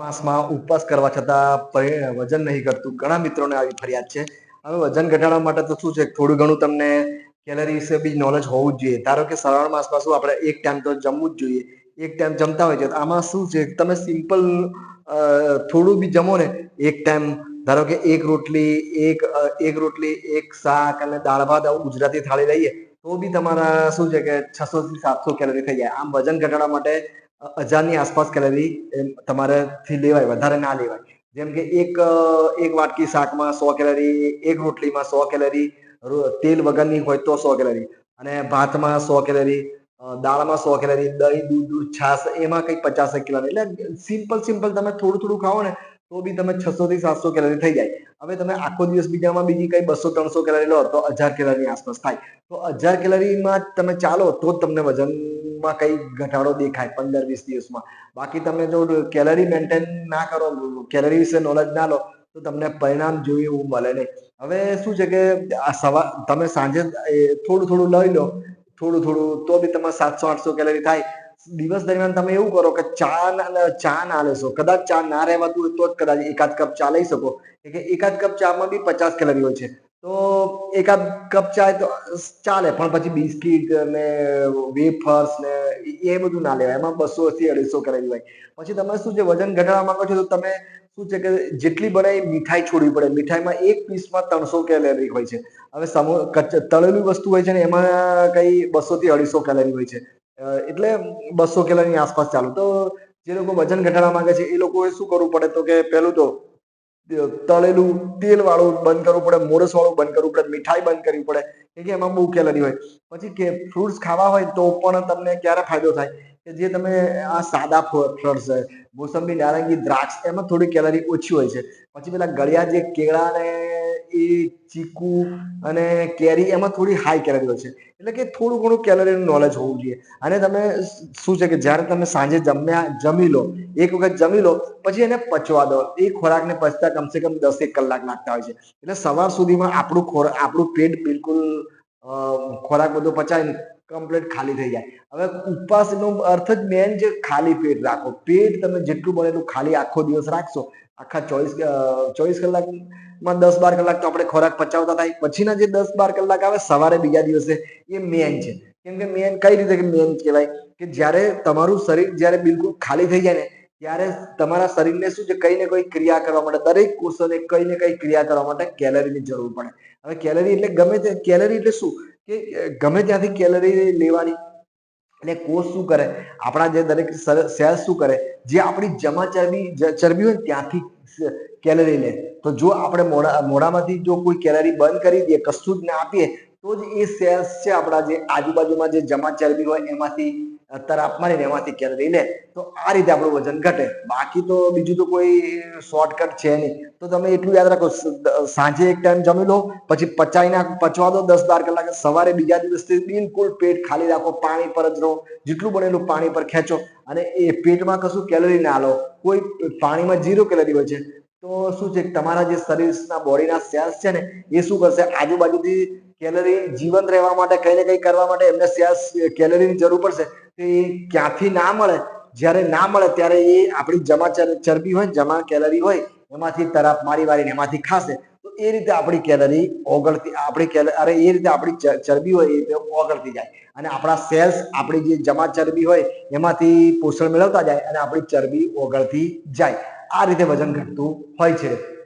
માસમાં ઉપવાસ કરવા છતાં વજન નહીં કરતું ઘણા મિત્રોને આવી ફરિયાદ છે. હવે વજન ઘટાડવા માટે તો શું છે? થોડું ઘણું તમને કેલરી વિશે બી નોલેજ હોવું જ જોઈએ. ધારો કે શ્રાવણ માસમાં શું આપણે એક ટાઈમ તો જમવું જ જોઈએ. એક ટાઈમ જમતા હોય છે. આમાં શું છે? તમે સિમ્પલ થોડું બી જમો ને, એક ટાઈમ ધારો કે એક રોટલી, એક એક રોટલી, એક શાક અને દાળ ભાત ગુજરાતી થાળી લઈએ, તો બી તમારા શું છે કે છસો થી સાતસો કેલરી થઈ જાય. આમ વજન ઘટાડવા માટે હજારની આસપાસ કેલરી એમ તમારે લેવાય, વધારે ના લેવાય. જેમ કે એક એક વાટકી શાકમાં સો કેલરી, એક રોટલીમાં સો કેલરી તેલ વગરની હોય તો સો કેલરી. અને ભાતમાં સો કેલરી દાળમાં સો કેલરી, દહીં, દૂધ દૂધ, છાશ, એમાં કંઈક પચાસ કેલરી એટલે સિમ્પલ સિમ્પલ તમે થોડું થોડું ખાઓ ને, તો બી તમે છસો થી સાતસો કેલરી થઈ જાય. હવે તમે આખો દિવસ બીજામાં બીજી કઈ બસો, ત્રણસો કેલરી લો, તો હજાર કેલરી આસપાસ થાય. તો હજાર કેલરીમાં તમે ચાલો, તો જ તમને વજનમાં કઈ ઘટાડો દેખાય પંદર વીસ દિવસમાં. બાકી તમે જો કેલરી મેન્ટેન ના કરો કેલરી વિશે નોલેજ ના લો, તો તમને પરિણામ જોયું એવું મળે નહીં. હવે શું છે કે આ સવાર તમે સાંજે થોડું થોડું લઈ લો, થોડું થોડું, તો બી તમારે સાતસો આઠસો કેલરી થાય. દિવસ દરમિયાન તમે એવું કરો કે ચા ના ચા ના લેશો. કદાચ ચા ના રહેવાતું હોય તો જ કદાચ એકાદ કપ ચા લઈ શકો. કે એકાદ કપ ચામાં બી પચાસ કેલરી હોય છે. તો એકાદ કપ ચાય તો ચાલે, પણ પછી બિસ્કિટ ને વેફર્સ ને એ બધું ના લેવાય. એમાં બસો થી અઢીસો કેલરી હોય. પછી તમે શું છે, વજન ઘટાડવા માંગો છો, તો તમે શું છે કે જેટલી બને મીઠાઈ છોડવી પડે. મીઠાઈમાં એક પીસમાં ત્રણસો કેલેરી હોય છે. હવે સમો તળેલું વસ્તુ હોય છે ને, એમાં કઈ બસો થી અઢીસો કેલેરી હોય છે. એટલે બસો કેલરીની આસપાસ ચાલુ. તો જે લોકો વજન ઘટાડવા માંગે છે, એ લોકોએ શું કરવું પડે તો કે પહેલું તો તળેલું તેલ વાળું બંધ કરવું પડે, મોરસ વાળું બંધ કરવું પડે, મીઠાઈ બંધ કરવી પડે કે એમાં બહુ કેલરી હોય. પછી કે ફ્રૂટ્સ ખાવા હોય તો પણ તમને ક્યારે ફાયદો થાય? કે જે તમે આ સાદા ફ્રૂટ્સ મોસંબી, નારંગી, દ્રાક્ષ, એમાં થોડી કેલરી ઓછી હોય છે. પછી પેલા ગળ્યા જે કેળા ને એ ચીકુ અને કેરી એમાં થોડી હાઈ કેલરી હોય છે. એટલે કે થોડું ઘણું કેલરીનું નોલેજ હોવું જોઈએ. અને તમે શું છે કે જ્યારે તમે સાંજે જમ્યા, જમી લો, એક વખત જમી લો, પછી એને પચવા દો. એ ખોરાકને પચતા કમસે કમ દસ એક કલાક લાગતા હોય છે. એટલે સવાર સુધીમાં આપણું ખોરાક આપણું પેટ બિલકુલ ખોરાક બધો પચાય કમ્પ્લીટ ખાલી થઈ જાય. હવે ઉપવાસનો અર્થ જ મેન જે ખાલી પેટ રાખો. પેટ તમે જેટલું બને એટલું ખાલી આખો દિવસ રાખશો. આખા ચોવીસ ચોવીસ કલાકમાં દસ બાર કલાક તો આપણે ખોરાક પચાવતા થાય. પછીના જે દસ બાર કલાક આવે, સવારે બીજા દિવસે, એ મેન છે. કેમ કે મેન કઈ રીતે કે મેન કહેવાય? કે જ્યારે તમારું શરીર જ્યારે બિલકુલ ખાલી થઈ જાય ને, ત્યારે તમારા શરીરને શું છે, કઈ ને કઈ ક્રિયા કરવા માટે, દરેક કોષોને કઈ ને કઈ ક્રિયા કરવા માટે કેલરીની જરૂર પડે. હવે કેલરી એટલે ગમે તે કેલરી એટલે શું? કે ગમે ત્યાંથી કેલરી લેવાની એટલે કોષ શું કરે? આપણા જે દરેક સેલ શું કરે? જે આપણી જમા ચરબી ચરબી હોય ત્યાંથી કેલરી લે. તો જો આપણે મોઢા મોઢામાંથી જો કોઈ કેલરી બંધ કરી દઈએ, કશું જ ના આપીએ, તો જ એ સેલ્સ છે આપણા જે આજુબાજુમાં જે જમા ચરબી હોય એમાંથી તરાપ મારીને એમાંથી કેલરી લે, તો આ રીતે આપણું વજન ઘટે. બાકી તો બીજું તો કોઈ શોર્ટકટ છે નહીં. તો તમે એટલું યાદ રાખો સાંજે એક ટાઈમ જમી લો, પછી પચાવી નાખ પચવા દો દસ બાર કલાક, સવારે બીજા દિવસથી બિલકુલ પેટ ખાલી રાખો, પાણી પર જ રહો. જેટલું બનેલું પાણી પર ખેંચો. અને એ પેટમાં કશું કેલરી ના લો. કોઈ પાણીમાં ઝીરો કેલરી હોય છે. તો શું છે તમારા જે શરીરના બોડીના સેલ્સ છે ને, એ શું કરશે? આજુબાજુથી કેલરી જીવંત રહેવા માટે, કઈ ને કઈ કરવા માટે એમને સેલ્સ કેલરીની જરૂર પડશે. એ ક્યાંથી ના મળે? જ્યારે ના મળે ત્યારે એ આપણી જમા ચર- ચરબી હોય જમા કેલરી હોય, એમાંથી તરાપ મારી મારીને એમાંથી ખાશે. તો એ રીતે આપણી કેલરી ઓગળતી, આપણી કેલરી અરે, એ રીતે આપણી ચરબી હોય, એ રીતે ઓગળતી જાય. અને આપણા સેલ્સ, આપણી જે જમા ચરબી હોય, એમાંથી પોષણ મેળવતા જાય અને આપણી ચરબી ઓગળતી જાય. આ રીતે વજન ઘટતું હોય છે.